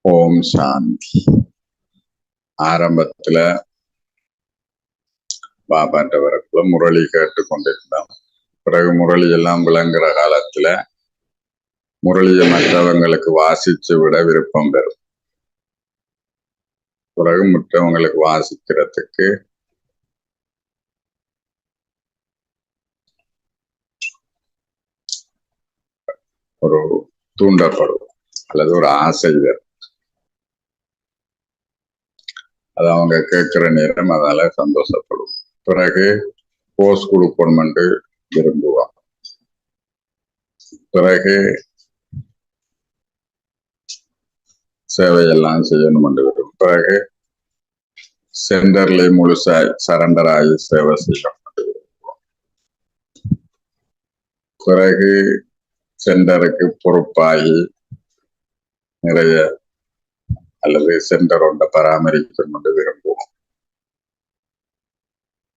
ஓம் சாந்தி. ஆரம்பத்துல பாபாட்டவரக்குள்ள முரளி கேட்டு கொண்டிருந்தோம் பிறகு முரளி எல்லாம் விளங்குற காலத்துல முரளியை மற்றவங்களுக்கு வாசிச்சு விட விருப்பம் பெறும். பிறகு மற்றவங்களுக்கு வாசிக்கிறதுக்கு ஒரு தூண்டப்படும். அல்லது ஒரு ஆசை வரும். அது அவங்க கேட்குற நேரம் அதால சந்தோஷப்படும். பிறகு போஸ் கொடுக்கணும்னு விரும்புவான் பிறகு சேவையெல்லாம் செய்யணும் என்று விரும்பும். பிறகு சென்டர்ல முழுசாய் சரண்டர் ஆகி சேவை செய்யணும் விரும்புவோம் பிறகு சென்டருக்கு பொறுப்பாகி நிறைய அல்லது சென்டர் ஒன்றை பராமரிக்கணும் என்று விரும்புவோம்.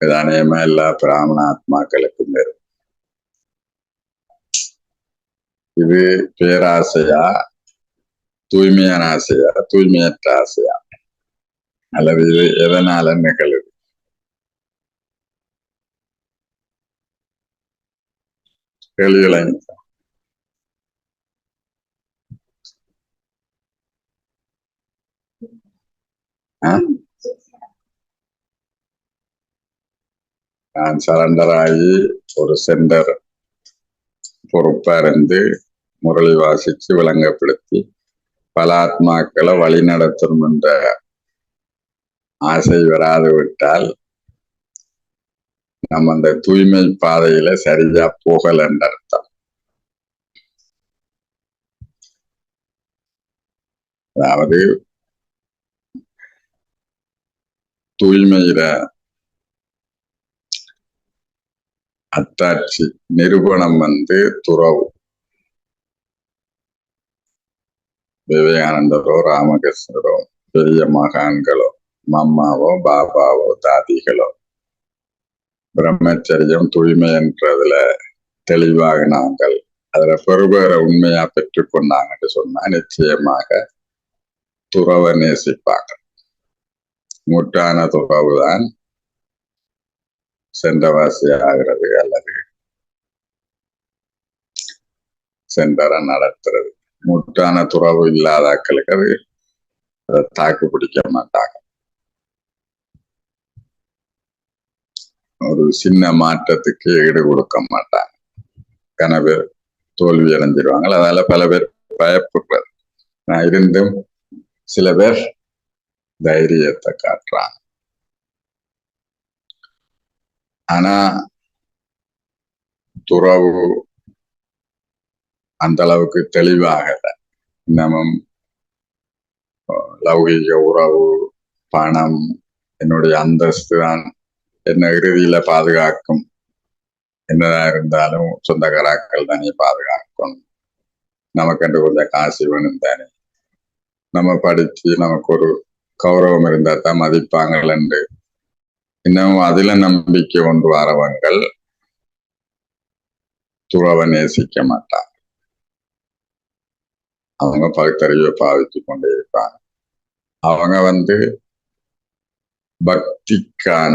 இது அநேகமா எல்லா பிராமண ஆத்மாக்களுக்கும் வரும் இது பேராசையா தூய்மையான ஆசையா தூய்மையற்ற ஆசையா? அல்லது இது எதனால நிகழுது? கேள்விகளை நான் சரண்டர் ஆகி ஒரு சென்டர் பொறுப்பா இருந்து முரளி வாசிச்சு விளங்கப்படுத்தி பல ஆத்மாக்களை வழி நடத்தணும் என்ற ஆசை வராது விட்டால் நம்ம அந்த தூய்மை பாதையில சரியா போகல என்ற அர்த்தம். அதாவது தூய்மையில அத்தாட்சி நிரூபணம் வந்து துறவு. விவேகானந்தரோ ராமகிருஷ்ணரோ பெரிய மகான்களோ மம்மாவோ பாபாவோ தாதிகளோ பிரம்மச்சரியம் தூய்மை என்றதுல தெளிவாக நாங்கள் அதுல பெறுபேரை உண்மையா பெற்றுக்கொண்டாங்கன்னு சொன்னா நிச்சயமாக துறவை நேசிப்பாங்க முட்டான துறவு சென்றவாசி ஆகிறது அல்லது சென்றரை நடத்துறது. முட்டான துறவு இல்லாதாக்களுக்கு அது அதை தாக்கு பிடிக்க மாட்டாங்க. ஒரு சின்ன மாற்றத்துக்கு ஈடு கொடுக்க மாட்டாங்க. கன பேர் தோல்வி அடைஞ்சிருவாங்க. அதனால பல பேர் பயப்படுறது நான் இருந்தும் சில பேர் தைரியத்தை காட்டுறாங்க. ஆனா துறவு அந்த அளவுக்கு தெளிவாகல. இன்னமும் லௌகிக உறவு பணம் என்னுடைய அந்தஸ்து தான் என்ன இறுதியில பாதுகாக்கும். என்னதான் இருந்தாலும் சொந்தக்காராக்கள் தானே பாதுகாக்கும். நமக்கு கொஞ்சம் காசு வேணும் தானே. நம்ம படிச்சு நமக்கு ஒரு கௌரவம் இருந்தா தான் மதிப்பாங்கள்ண்டு இன்னும் அதுல நம்பிக்கை கொண்டு வரவங்கள் துறவை நேசிக்க மாட்டார். அவங்க பகுத்தறிவை பாவித்து கொண்டே இருப்பாங்க. அவங்க வந்து பக்திக்கான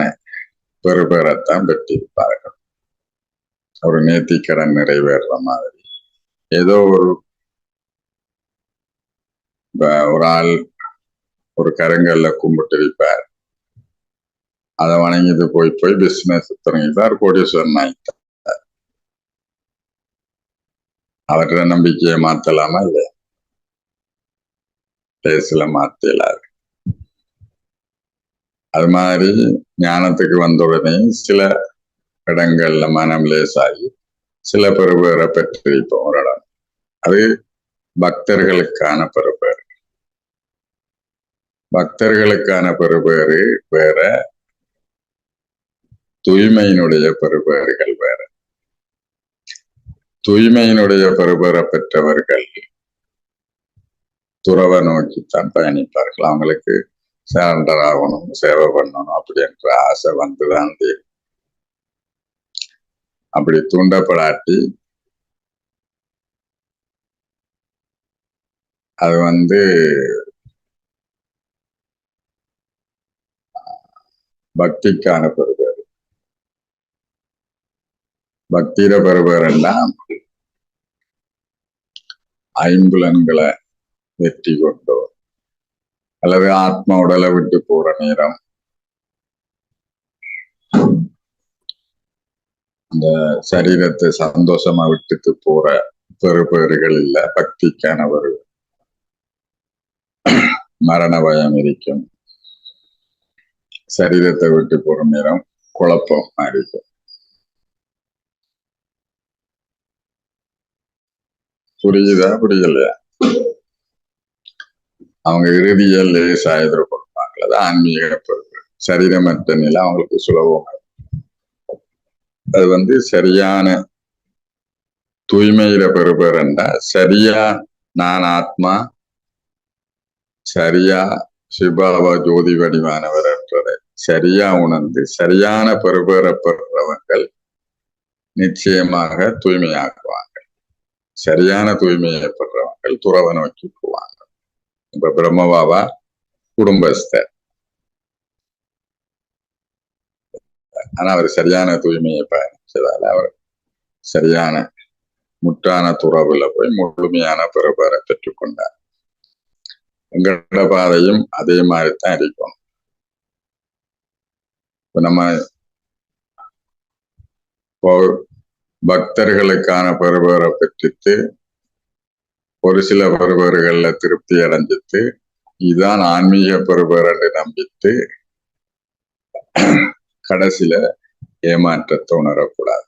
பெறுபெறத்தான் பெற்றிருப்பார்கள். ஒரு நேர்த்திக்கடன் நிறைவேறுற மாதிரி. ஏதோ ஒரு ஒரு ஆள் ஒரு கரங்கல்ல கும்பிட்டு இருப்பார் அதை வணங்கிட்டு போய் போய் பிசினஸ் தொடங்கிட்டார் கோடீஸ்வரன் ஆயிட்டார். அவர்கிட்ட நம்பிக்கையை மாத்தலாமா இல்லையா? பேசல மாத்தலாது அது மாதிரி ஞானத்துக்கு வந்த உடனே சில இடங்கள்ல மனம் லேசாகி சில பெருபேரை பெற்றிருப்போம் ஒரு இடம். அது பக்தர்களுக்கான பெருபேர். பக்தர்களுக்கான பெறுபேறு வேற. தூய்மையினுடைய பெறுபேறுகள் வேற. தூய்மையினுடைய பெறுபேற பெற்றவர்கள் துறவை நோக்கித்தான் பயணிப்பார்கள். அவங்களுக்கு சரண்டர் ஆகணும் சேவை பண்ணணும் அப்படின்ற ஆசை வந்துதான் தீரும். அப்படி தூண்டப்படாட்டி அது வந்து பக்திக்கான பெறுபேறு பக்தியில பெறுபேறுன்னா ஐம்புலன்களை வெற்றி கொண்டோ அல்லது ஆத்ம உடலை விட்டு போற நேரம் அந்த சரீரத்தை சந்தோஷமா விட்டுட்டு போற பெறுபேறுகள் இல்ல பக்திக்கான ஒரு மரண பயம் இருக்கும் சரீரத்தை விட்டு போற நேரம் குழப்பம் இருக்கும் புரியுதா? புரியலையா அவங்க இறுதியில் லேசா எதிர்கொள்வாங்க அது ஆன்மீக பொருட்கள் சரீரமற்ற நிலை அவங்களுக்கு சுலபம் அது வந்து சரியான தூய்மையில பெறுபேரண்டா சரியா நான் ஆத்மா சரியா சிபாவா ஜோதி வடிவானவர் சரியா உணர்ந்து சரியான பெறுபேறப்படுறவர்கள் நிச்சயமாக தூய்மையாக்குவாங்க சரியான தூய்மையை பெற்றவர்கள் துறவை நோக்கி போவாங்க இப்ப பிரம்மபாபா குடும்பஸ்தர். ஆனா அவர் சரியான தூய்மையை பயணிச்சதால அவர் சரியான முற்றான துறவுல போய் முழுமையான பெறுபேற பெற்றுக்கொண்டார். எங்களோட பாதையும் அதே மாதிரி தான் இருக்கும். இப்போ நம்ம பக்தர்களுக்கான பருவரை பெற்றுட்டு ஒரு சில பருவர்களில் திருப்தி அடைஞ்சிட்டு இதுதான் ஆன்மீக பெறுபேர் என்று நம்பிட்டு கடைசியில ஏமாற்றத்தை உணரக்கூடாது.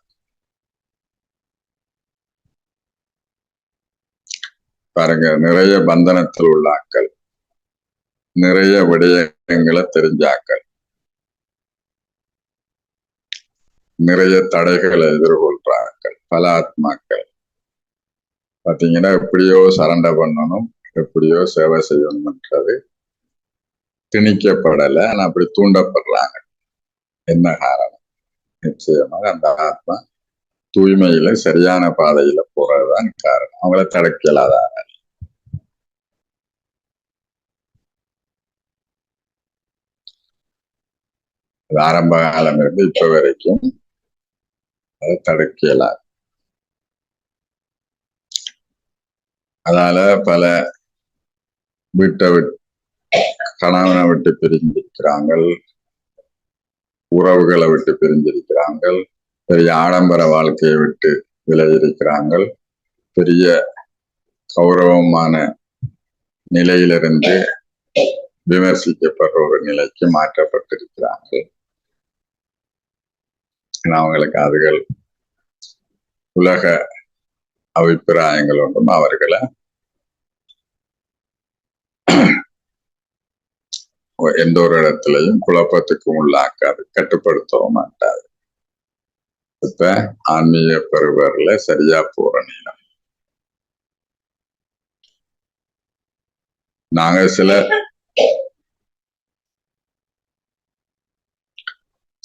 பாருங்க நிறைய பந்தனத்தில் உள்ள ஆக்கள் நிறைய விடயங்களை தெரிஞ்சாக்கள் நிறைய தடைகளை எதிர்கொள்றார்கள் பல ஆத்மாக்கள். பாத்தீங்கன்னா எப்படியோ சரண்டை பண்ணணும் எப்படியோ சேவை செய்யணும்ன்றது திணிக்கப்படலை. ஆனா அப்படி தூண்டப்படுறாங்க. என்ன காரணம்? நிச்சயமாக அந்த ஆத்மா தூய்மையில சரியான பாதையில போறதுதான் காரணம். அவங்கள தடைக்கலாதாங்க ஆரம்ப காலம் இருந்து இப்ப வரைக்கும் அதை தடுக்கலாது. அதால பல வீட்டை விட்டு கணவனை விட்டு பிரிஞ்சிருக்கிறாங்க உறவுகளை விட்டு பிரிஞ்சிருக்கிறாங்கள் பெரிய ஆடம்பர வாழ்க்கையை விட்டு விலகியிருக்கிறாங்கள். பெரிய கௌரவமான நிலையிலிருந்து விமர்சிக்கப்படுற ஒரு நிலைக்கு மாற்றப்பட்டிருக்கிறார்கள். அவங்களுக்கு அதுகள் உலக அபிப்பிராயங்கள் ஒன்றும் அவர்களை எந்த ஒரு இடத்துலையும் குழப்பத்துக்கு உள்ளாக்காது கட்டுப்படுத்தவும் மாட்டாது. இப்ப ஆன்மீக பெறுவர்ல சரியா போற நீளம் நாங்க சில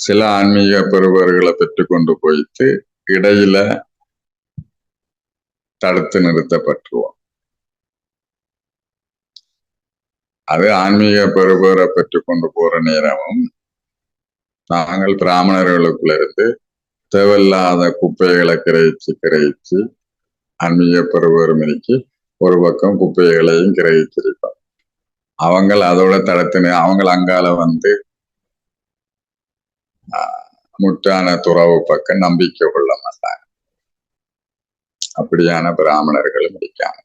சில ஆன்மீக பெறுவர்களை பெற்றுக்கொண்டு போயிட்டு இடையில தடுத்து நிறுத்தப்பட்டுருவோம். அது ஆன்மீக பெறுபவரை பெற்றுக்கொண்டு போற நேரமும் நாங்கள் பிராமணர்களுக்குள்ள இருந்து தேவையில்லாத குப்பைகளை கிரகிச்சு கிரகிச்சு ஆன்மீக பெறுபேறு மினிக்கு ஒரு பக்கம் குப்பைகளையும் கிரகிச்சிருப்போம் அவங்க அதோட தடுத்து அவங்கள அங்கால வந்து முட்டான துறவு பக்கம் நம்பிக்கை கொள்ள மாட்டாங்க. அப்படியான பிராமணர்களும் இருக்காங்க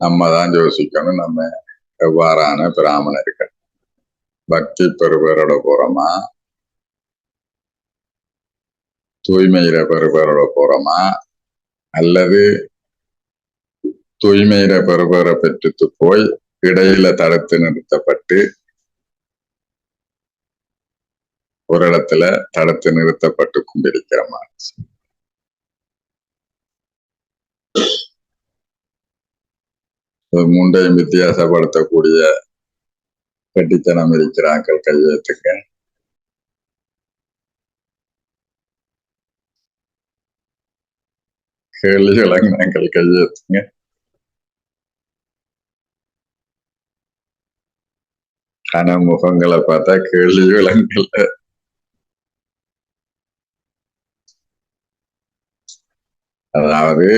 நம்ம தான் யோசிக்கணும் நம்ம எவ்வாறான பிராமணர்கள்? பக்தி பெறுபவரோட போறோமா? தூய்மையில பெறுபவரோட போறோமா? அல்லது தூய்மையில பெறுபவரை பெற்றுட்டு போய் இடையில தடுத்து நிறுத்தப்பட்டு ஒரு இடத்துல தடுத்து நிறுத்தப்பட்டு கொண்டிருக்கிற மாதிரி. மூன்றையும் வித்தியாசப்படுத்தக்கூடிய கட்டித்தனம் இருக்கிறார்கள் கையெழுத்துக்க. கேள்வி நாங்கள் கையெழுத்துங்க. ஆனா முகங்களை பார்த்தா கேள்வி விளங்கல அதாவது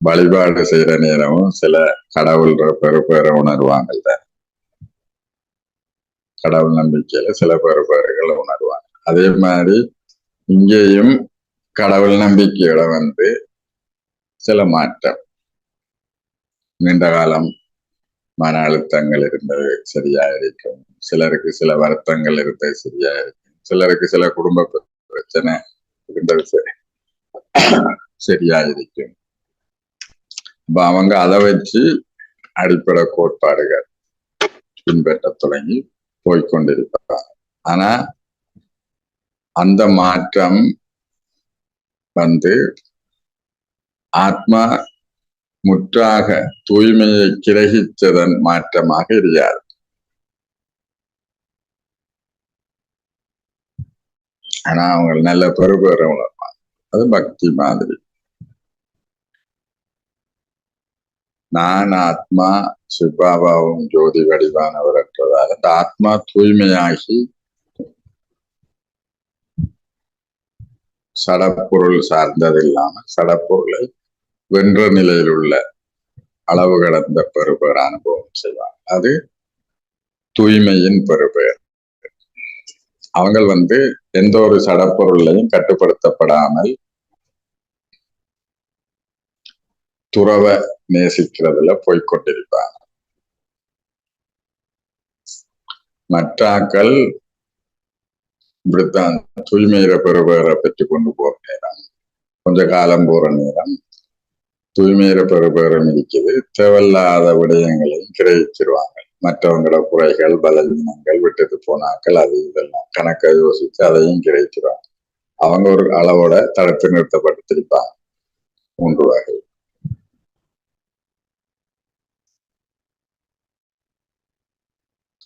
வழிபாடு செய்யற நேரமும் சில கடவுள் பெறுபேற உணர்வாங்கல்ல கடவுள் நம்பிக்கையில சில பெறுபேறுகளை உணர்வாங்க. அதே மாதிரி இங்கேயும் கடவுள் நம்பிக்கையோட வந்து சில மாற்றம். நீண்ட காலம் மன அழுத்தங்கள் இருந்தது சரியா இருக்கும். சிலருக்கு சில வருத்தங்கள் இருந்தது சரியா இருக்கும். சிலருக்கு சில குடும்ப பிரச்சனை இருந்தது சரி சரியா இருக்கும். இப்ப அவங்க அதை வச்சு அடிப்படை கோட்பாடுகள் பின்பற்ற தொடங்கி போய்கொண்டிருப்பாங்க ஆனா அந்த மாற்றம் வந்து ஆத்மா முற்றாக தூய்மையை கிரகித்ததன் மாற்றமாக இருக்காது. ஆனா அவங்க நல்ல பெறுபெறவங்க அது பக்தி மாதிரி. நான் ஆத்மா சிவாபாவும் ஜோதி வடிவானவர் என்றதால் அந்த ஆத்மா தூய்மையாகி சடப்பொருள் சார்ந்தது இல்லாமல் சடப்பொருளை வென்ற நிலையில் உள்ள அளவு கடந்த பெறுபேர் அனுபவம் செய்வாங்க. அது தூய்மையின் பெறுபேர். அவங்க வந்து எந்த ஒரு சடப்பொருளையும் கட்டுப்படுத்தப்படாமல் துறவ நேசிக்கிறதுல போய்கொண்டிருப்பாங்க மற்றாக்கள் இப்படித்தான் தூய்மையில பெறுபேரை பெற்று கொண்டு போற நேரம் கொஞ்ச காலம் போற நேரம் தூய்மையில பெறுபேரம் இருக்குது தேவையில்லாத விடயங்களையும் கிரகிச்சிருவாங்க. மற்றவங்களோட குறைகள் பலவீனங்கள் விட்டுட்டு போனாக்கள் அது இதெல்லாம். கணக்கை யோசிச்சு அதையும் கிரகிச்சிருவாங்க. அவங்க ஒரு அளவோட தடுத்து நிறுத்தப்பட்டிருப்பாங்க. மூன்று வகை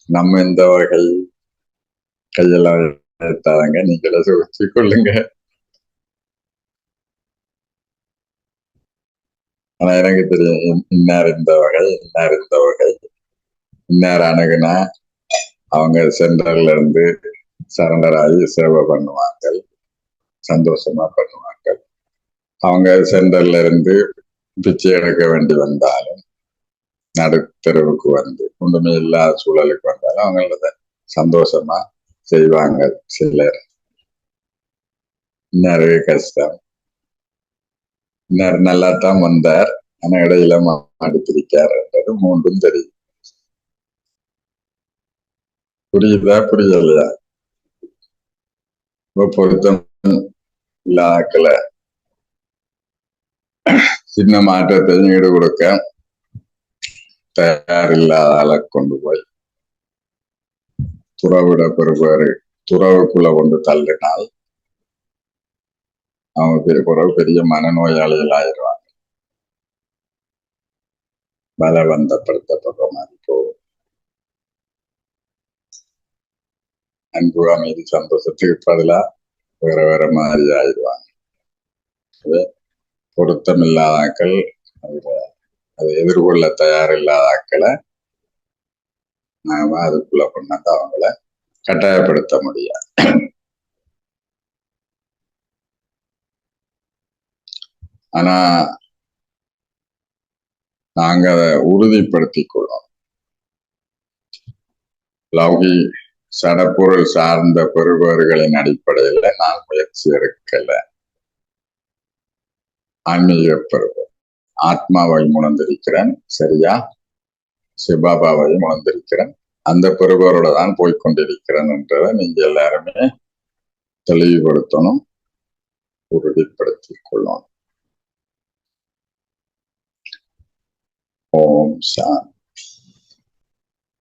நம்ம இந்த வகை கையெல்லாம் எடுத்தாங்க நீங்களே சுழிச்சு கொள்ளுங்க. ஆனா எனக்கு தெரியும் இன்னார் இந்த வகை இன்னார் இந்த வகை இன்னார் அணுகுனா அவங்க சென்டர்ல இருந்து சரண்டர் ஆகி சேவை பண்ணுவாங்க சந்தோஷமா பண்ணுவாங்க அவங்க சென்டர்ல இருந்து பிச்சை எடுக்க வேண்டி வந்தாலும் நடுத்தருவுக்கு வந்து ஒன்றுமே இல்லாத சூழலுக்கு வந்தாலும் அவங்கள சந்தோஷமா செய்வாங்க சிலர். நிறைய கஷ்டம் நல்லா தான் வந்தார். ஆனா இடையில மாடித்திருக்காருன்றது மூன்றும் தெரியும். புரியுதா புரியலையா? இப்ப பொருத்தம் இல்லாக்கல சின்ன மாற்றத்தையும் ஈடு கொடுக்க தயாரில்லாத ஆளை கொண்டு போய் துறவிட பெறுவாரு துறவுக்குள்ள கொண்டு தள்ளினால் அவங்க பெரிய பிறகு பெரிய மனநோயாளிகள் ஆயிடுவாங்க பலவந்தப்படுத்தப்படுற மாதிரி போகும் அன்பு அமைதி சந்தோஷத்துக்கு பதிலா வேற வேற மாதிரி ஆயிடுவாங்க பொருத்தம் இல்லாதாக்கள் அதை எதிர்கொள்ள தயார் இல்லாதாக்களை நாம அதுக்குள்ள கொண்டாந்து அவங்கள கட்டாயப்படுத்த முடியாது. ஆனா நாங்க அதை உறுதிப்படுத்திக் கொள்வோம். லௌகி சடப்பொருள் சார்ந்த பெறுபவர்களின் அடிப்படையில நான் முயற்சி எடுக்கல. ஆன்மீக பெறுவர் ஆத்மாவை உணர்ந்திருக்கிறேன் சரியா? சிபாபாவையும் உணர்ந்திருக்கிறேன் அந்த பெறுபவரோட தான் போய்கொண்டிருக்கிறேன் என்றதை நீங்க எல்லாருமே தெளிவுபடுத்தணும் உறுதிப்படுத்திக் கொள்ளணும். ஓம் சாந்தி